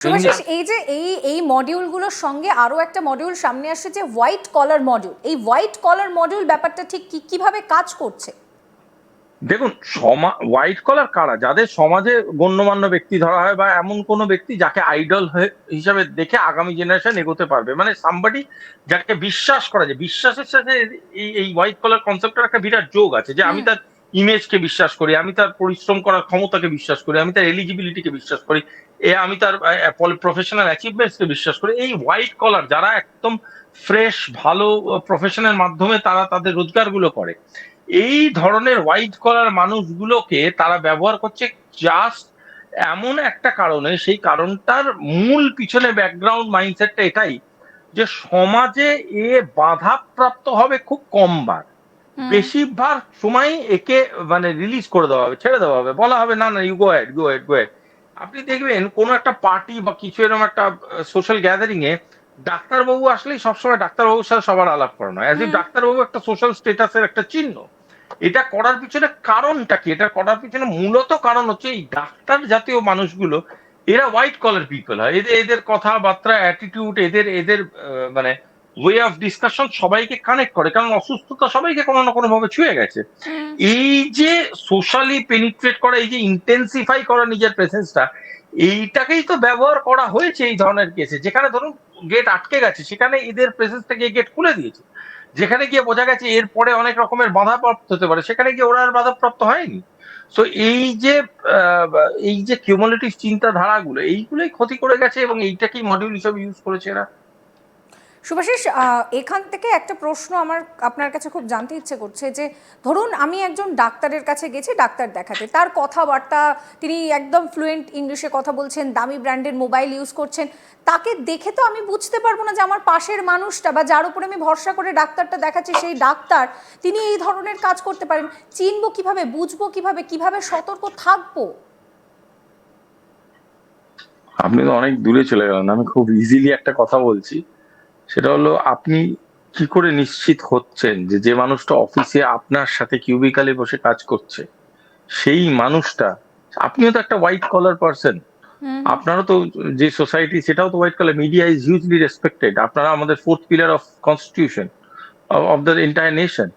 শুভাশিস এই যে এই এই মডিউলগুলোর সঙ্গে আরও একটা মডিউল সামনে আসছে যে হোয়াইট কলার মডিউল এই হোয়াইট কলার মডিউল ব্যাপারটা ঠিক কি কীভাবে কাজ করছে? দেখুন সমা হোয়াইট কলার কারা? যাদের সমাজে গণ্যমান্য ব্যক্তি ধরা হয় বা এমন কোনো ব্যক্তি যাকে আইডল হিসাবে দেখে আগামী জেনারেশন এগোতে পারবে। মানে সামবাডি যাকে বিশ্বাস করা যায়। বিশ্বাসের সাথে এই এই হোয়াইট কলার কনসেপ্টের একটা বিরাট যোগ আছে যে আমি তার ইমেজকে বিশ্বাস করি আমি তার পরিশ্রম করার ক্ষমতাকে বিশ্বাস করি আমি তার এলিজিবিলিটিকে বিশ্বাস করি। এ আমি তার প্রফেশনাল অ্যাচিভমেন্টসকে বিশ্বাস করি। এই হোয়াইট কলার যারা একদম ফ্রেশ ভালো প্রফেশনের মাধ্যমে তারা তাদের রোজগারগুলো করে। এই ধরনের হোয়াইট কলার মানুষগুলোকে তারা ব্যবহার করছে জাস্ট এমন একটা কারণে সেই কারণটার মূল পিছনে ব্যাকগ্রাউন্ড মাইন্ডসেটটা এটাই যে সমাজে এ বাধাপ্রাপ্ত হবে খুব কম বার। বেশিরভাগ সময় একে মানে রিলিজ করে দেওয়া হবে ছেড়ে দেওয়া হবে। বলা হবে না না you go ahead go ahead go ahead আপনি দেখবেন কোনো একটা পার্টি বা কিছু এরকম একটা সোশ্যাল গ্যাদারিং এ ডাক্তারবাবু আসলেই সবসময় ডাক্তারবাবুর সাথে সবার আলাপ করানো হয় অ্যাজ ডাক্তারবাবু একটা সোশ্যাল স্টেটাসের একটা চিহ্ন। এটা করার পিছনে কারণটা কি? এটা করার পিছনে মূলত কারণ হচ্ছে এই ডাক্তার জাতীয় মানুষগুলো এরা হোয়াইট কলার পিপল হয়। এদের এদের কথাবার্তা অ্যাটিটিউড এদের এদের মানে ওয়ে অফ ডিসকাশন সবাইকে কানেক্ট করে কারণ অসুস্থতা সবাইকে কোনো না কোনো ভাবে ছুঁয়ে গেছে। এই যে সোশ্যালি পেনিট্রেট করা এই যে ইন্টেন্সিফাই করা নিজের প্রেসেন্সটা এইটাকেই তো ব্যবহার করা হয়েছে এই ধরনের কেসে যেখানে ধরুন গেট আটকে গেছে সেখানে এদের প্রেসেন্স থেকে গেট খুলে দিয়েছে। যেখানে গিয়ে বোঝা গেছে এরপরে অনেক রকমের বাধাপ্রাপ্ত হতে পারে সেখানে গিয়ে ওরা আর বাধাপ্রাপ্ত হয়নি। সো এই যে এই যে কিউমুলেটিভ চিন্তাধারাগুলো এইগুলোই ক্ষতি করে গেছে এবং এইটাকেই মডিউল হিসেবে ইউজ করেছে এরা। শুভাশিস এখান থেকে একটা প্রশ্ন আমার, আপনার কাছে খুব জানতে ইচ্ছে করছে যে, ধরুন আমি একজন ডাক্তারের কাছে গেছি, ডাক্তার দেখাতে। তার কথাবার্তা, তিনি একদম ফ্লুয়েন্ট ইংলিশে কথা বলছেন, দামি ব্র্যান্ডের মোবাইল ইউজ করছেন। তাকে দেখে তো আমি বুঝতে পারব না যে আমার পাশের মানুষটা বা যার উপরে আমি ভরসা করে ডাক্তারটা দেখাচ্ছি, সেই ডাক্তার, তিনি এই ধরনের কাজ করতে পারেন। চিনবো কীভাবে, বুঝব কীভাবে কীভাবে সতর্ক থাকব? আপনি তো অনেক দূরে চলে গেলেন, আমি খুব ইজিলি একটা কথা বলছি। সেটা হলো আপনি কি করে নিশ্চিত হচ্ছেন যে যে মানুষটা অফিসে আপনার সাথে কিউবিকালে বসে কাজ করছে সেই মানুষটা আপনিও তো একটা হোয়াইট কলার পার্সন আপনারও তো যে সোসাইটি সেটাও তো white collar media is hugely respected আপনারা আমাদের fourth pillar of constitution of the entire nation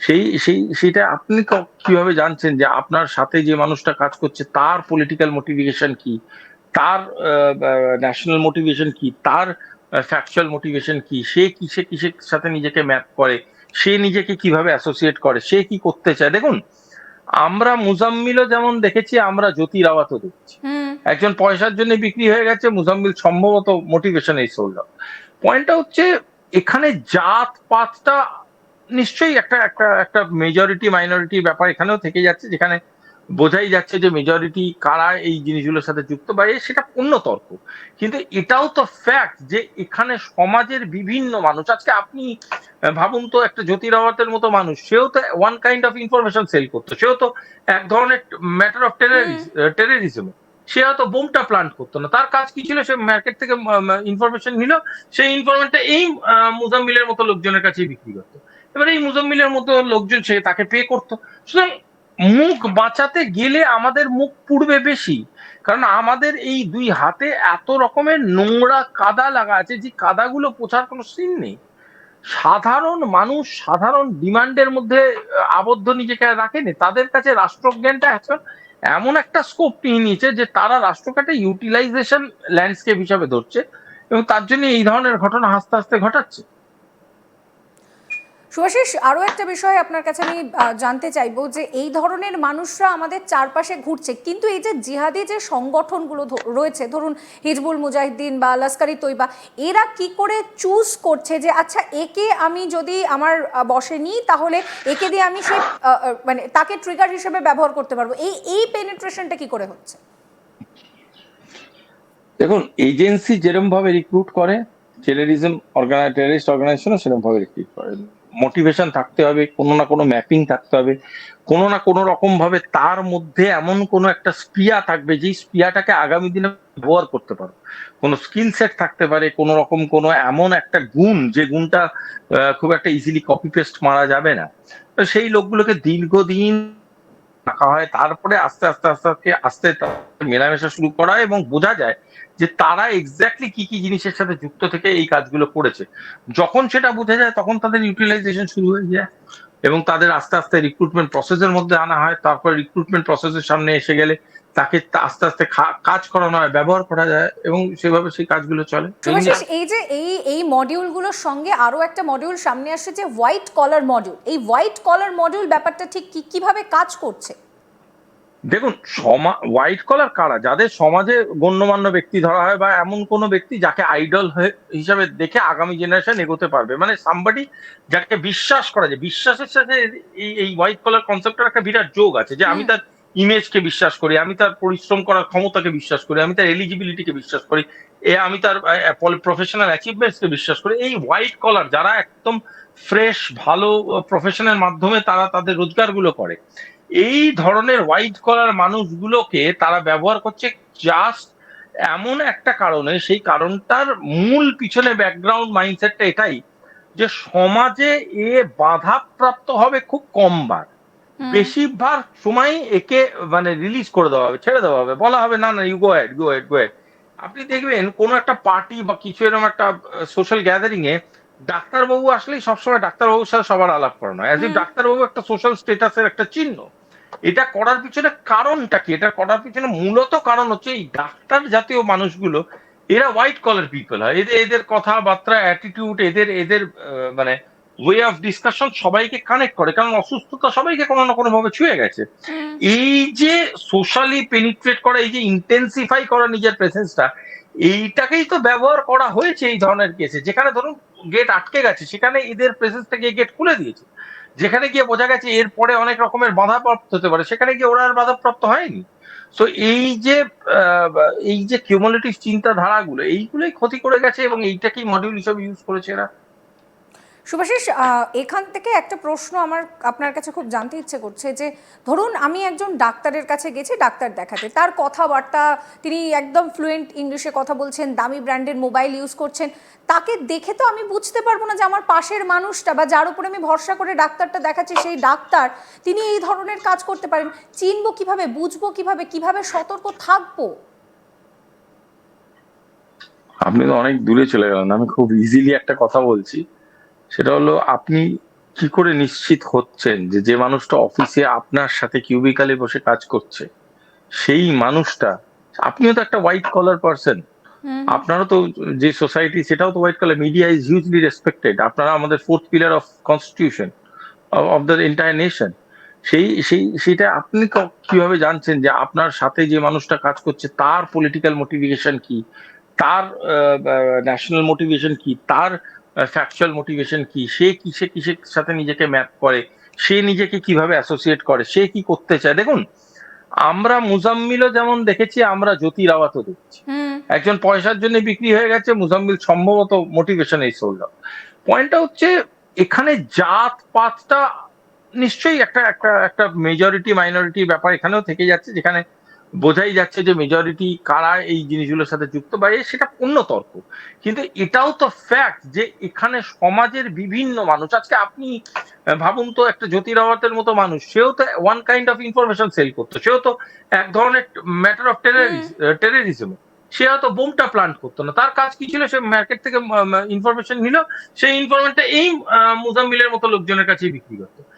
সেই সেই সেটা আপনি কীভাবে জানছেন যে আপনার সাথে যে মানুষটা কাজ করছে তার পলিটিক্যাল মোটিভেশন কি তার ন্যাশনাল মোটিভেশন কি তার ফ্যাকচুয়াল মোটিভেশন কি? সে কিসে কিসের সাথে নিজেকে ম্যাপ করে? সে নিজেকে কীভাবে অ্যাসোসিয়েট করে? সে কি করতে চায়? দেখুন আমরা মুজাম্মিলও যেমন দেখেছি আমরা জ্যোতি রাওয়াতও দেখছি। একজন পয়সার জন্য বিক্রি হয়ে গেছে মুজাম্মিল সম্ভবত মোটিভেশন এই সোল্ড পয়েন্টটা হচ্ছে এখানে জাত পাতটা নিশ্চয়ই একটা একটা একটা মেজরিটি মাইনরিটি ব্যাপার এখানেও থেকে যাচ্ছে যেখানে বোঝাই যাচ্ছে যে মেজরিটি কারা এই জিনিসগুলোর সাথে যুক্ত বা সেটা অন্য তর্ক কিন্তু এটাও তো ফ্যাক্ট যে এখানে সমাজের বিভিন্ন মানুষ আজকে আপনি ভাবুন তো একটা জ্যোতি রাওয়াতের মতো মানুষ সেও তো one kind of information sell করতো সেও তো এক ধরনের ম্যাটার অফ টেররিজম সে হয়তো বোমটা প্লান্ট করতো না তার কাজ কি ছিল? সে মার্কেট থেকে ইনফরমেশন নিল সেই ইনফরমেশনটা এই মুজাম্মিলের মতো লোকজনের কাছেই বিক্রি করতো। এবার এই মুজাম্মিলের মতো লোকজন সে তাকে পে করতো। সুতরাং মুখ বাঁচাতে গেলে আমাদের মুখ পুড়বে বেশি। কারণ আমাদের এই দুই হাতে এত রকমের নোংরা কাদা লাগা আছে যে কাদাগুলো পোছার কোনো সিন নেই। সাধারণ মানুষ, সাধারণ ডিমান্ডের মধ্যে আবদ্ধ নিজেকে রাখেনি। তাদের কাছে রাষ্ট্রজ্ঞানটা এখন এমন একটা স্কোপ নিয়ে নিয়েছে যে তারা রাষ্ট্রকে ইউটিলাইজেশন ল্যান্ডস্কেপ হিসাবে ধরছে এবং তার জন্য এই ধরনের ঘটনা আস্তে আস্তে ঘটাচ্ছে। সুভাষিস আরও একটা বিষয় আপনার কাছে আমি জানতে চাইব যে এই ধরনের মানুষরা আমাদের চারপাশে ঘুরছে, কিন্তু এই যে জিহাদি যে সংগঠনগুলো রয়েছে, ধরুন হিজবুল মুজাহিদ্দিন বা লস্করি তৈবা এরা কি করে চুজ করছে যে আচ্ছা একে আমি যদি আমার বসে নিই, তাহলে একে দিয়ে আমি সে মানে তাকে ট্রিগার হিসেবে ব্যবহার করতে পারব। এই এই পেনিট্রেশনটা কি করে হচ্ছে? দেখুন এজেন্সি যেরকম ভাবে রিক্রুট করে টেররিজম অর্গানাইজ টেররিস্ট অর্গানাইজেশনও সেরকম ভাবে রিক্রুট করে। মোটিভেশন থাকতে হবে, কোনো না কোনো ম্যাপিং থাকতে হবে, কোনো না কোনো রকম ভাবে তার মধ্যে এমন কোনো একটা স্পিয়া থাকবে যেই স্পিয়াটাকে আগামী দিনে ব্যবহার করতে পারো। কোনো স্কিল সেট থাকতে পারে, কোনো রকম কোনো এমন একটা গুণ যে গুণটা খুব একটা ইজিলি কপি পেস্ট মারা যাবে না। তো সেই লোকগুলোকে দীর্ঘদিন রাখা হয়, তারপরে আস্তে আস্তে আস্তে আস্তে আস্তে মেলামেশা শুরু করা এবং বোঝা যায় যে তারা এক্স্যাক্টলি কি কি জিনিসের সাথে যুক্ত থেকে এই কাজগুলো করেছে। যখন সেটা বোঝা যায় তখন তাদের ইউটিলাইজেশন শুরু হয়ে যায় এবং তাদের আস্তে আস্তে রিক্রুটমেন্ট প্রসেসের মধ্যে আনা হয়। তারপর রিক্রুটমেন্ট প্রসেসের সামনে এসে গেলে তাকে আস্তে আস্তে খা- কাজ করানো হয় ব্যবহার করা যায় এবং সেভাবে সেই কাজগুলো চলে। এই যে এই এই মডিউলগুলোর সঙ্গে আরও একটা মডিউল সামনে আসছে যে হোয়াইট কলার মডিউল এই হোয়াইট কলার মডিউল ব্যাপারটা ঠিক কি কীভাবে কাজ করছে? দেখুন সমা হোয়াইট কলার কারা? যাদের সমাজে গণ্যমান্য ব্যক্তি ধরা হয় বা এমন কোনো ব্যক্তি যাকে আইডল হিসাবে দেখে আগামী জেনারেশন এগোতে পারবে। মানে সামবাডি যাকে বিশ্বাস করা যায়। বিশ্বাসের সাথে এই এই হোয়াইট কলার কনসেপ্টের একটা বিরাট যোগ আছে যে আমি তার ইমেজকে বিশ্বাস করি আমি তার পরিশ্রম করার ক্ষমতাকে বিশ্বাস করি আমি তার এলিজিবিলিটিকে বিশ্বাস করি এ আমি তার প্রফেশনাল অ্যাচিভমেন্টসকে বিশ্বাস করি। এই হোয়াইট কলার যারা একদম ফ্রেশ ভালো প্রফেশনের মাধ্যমে তারা তাদের রোজগারগুলো করে। এই ধরনের হোয়াইট কলার মানুষগুলোকে তারা ব্যবহার করছে জাস্ট এমন একটা কারণে সেই কারণটার মূল পিছনে ব্যাকগ্রাউন্ড মাইন্ডসেটটা এটাই যে সমাজে এ বাধাপ্রাপ্ত হবে খুব কম বার। বেশিরভাগ সময় একে মানে রিলিজ করে দেওয়া হবে ছেড়ে দেওয়া হবে। বলা হবে না না you go ahead go ahead go ahead আপনি দেখবেন কোনো একটা পার্টি বা কিছু এরকম একটা সোশ্যাল গ্যাদারিং এ ডাক্তারবাবু আসলেই সবসময় ডাক্তারবাবুর সাথে সবার আলাপ করানো হয়। অ্যাজ ইফ ডাক্তারবাবু একটা সোশ্যাল স্টেটাসের একটা চিহ্ন। এটা করার পিছনে কারণটা কি? এটা করার পিছনে মূলত কারণ হচ্ছে এই ডাক্তার জাতীয় মানুষগুলো এরা হোয়াইট কলার পিপল হয়। এদের এদের কথাবার্তা অ্যাটিটিউড এদের এদের মানে ওয়ে অফ ডিসকাশন সবাইকে কানেক্ট করে। কারণ অসুস্থতা সবাইকে কোনো না কোনো ভাবে ছুঁয়ে গেছে। এই যে সোশ্যালি পেনিট্রেট করা এই যে ইন্টেন্সিফাই করা নিজের প্রেসেন্সটা এইটাকেই তো ব্যবহার করা হয়েছে এই ধরনের কেসে যেখানে ধরুন গেট আটকে গেছে সেখানে এদের প্রেসেন্স থেকে গেট খুলে দিয়েছে। যেখানে গিয়ে বোঝা গেছে এরপরে অনেক রকমের বাধাপ্রাপ্ত হতে পারে, সেখানে গিয়ে ওরা আর বাধাপ্রাপ্ত হয়নি। তো এই যে এই যে কিউমুলেটিভ চিন্তাধারাগুলো, এইগুলোই ক্ষতি করে গেছে এবং এইটাকেই মডিউল হিসেবে ইউজ করেছে এরা। শুভাশিস এখান থেকে একটা প্রশ্ন আমার, আপনার কাছে খুব জানতে ইচ্ছে করছে যে, ধরুন আমি একজন ডাক্তারের কাছে গেছি ডাক্তার দেখাতে, তার কথাবার্তা, তিনি একদম ফ্লুয়েন্ট ইংলিশে কথা বলছেন, দামি ব্র্যান্ডের মোবাইল ইউজ করছেন, তাকে দেখে তো আমি বুঝতে পারব না যে আমার পাশের মানুষটা বা যার উপরে আমি ভরসা করে ডাক্তারটা দেখাচ্ছি, সেই ডাক্তার, তিনি এই ধরনের কাজ করতে পারেন, চিনবো কীভাবে, বুঝব কীভাবে কীভাবে সতর্ক থাকব? আপনি তো অনেক দূরে চলে গেলেন, আমি খুব ইজিলি একটা কথা বলছি। সেটা হলো আপনি কি করে নিশ্চিত হচ্ছেন যে যে মানুষটা অফিসে আপনার সাথে কিউবিকালে বসে কাজ করছে সেই মানুষটা আপনিও তো একটা হোয়াইট কলার পার্সন আপনারও তো যে সোসাইটি সেটাও তো white collar media is hugely respected আপনারা আমাদের fourth pillar of constitution of the entire nation সেই সেই সেটা আপনি কীভাবে জানছেন যে আপনার সাথে যে মানুষটা কাজ করছে তার পলিটিক্যাল মোটিভেশন কি তার ন্যাশনাল মোটিভেশন কি? তার ফ্যাকচুয়াল মোটিভেশন কি? সে কিসে কিসের সাথে নিজেকে ম্যাপ করে? সে নিজেকে কীভাবে অ্যাসোসিয়েট করে? সে কি করতে চায়? দেখুন আমরা মুজাম্মিলও যেমন দেখেছি আমরা জ্যোতি রাওয়াতও দেখছি। একজন পয়সার জন্য বিক্রি হয়ে গেছে মুজাম্মিল সম্ভবত মোটিভেশন এই সোল্ড পয়েন্টটা হচ্ছে এখানে জাত পাতটা নিশ্চয়ই একটা একটা একটা মেজরিটি মাইনরিটি ব্যাপার এখানেও থেকে যাচ্ছে যেখানে বোঝাই যাচ্ছে যে মেজরিটি কারা এই জিনিসগুলোর সাথে যুক্ত বা সেটা অন্য তর্ক কিন্তু এটাও তো ফ্যাক্ট যে এখানে সমাজের বিভিন্ন মানুষ আজকে আপনি ভাবুন তো একটা জ্যোতি রাওয়াতের মতো মানুষ সেও তো one kind of information sell করতো সেও তো এক ধরনের ম্যাটার অফ টেররিজম সে হয়তো বোমটা প্লান্ট করতো না তার কাজ কি ছিল? সে মার্কেট থেকে ইনফরমেশন নিল সেই ইনফরমেশনটা এই মুজাম্মিলের মতো লোকজনের কাছেই বিক্রি করতো।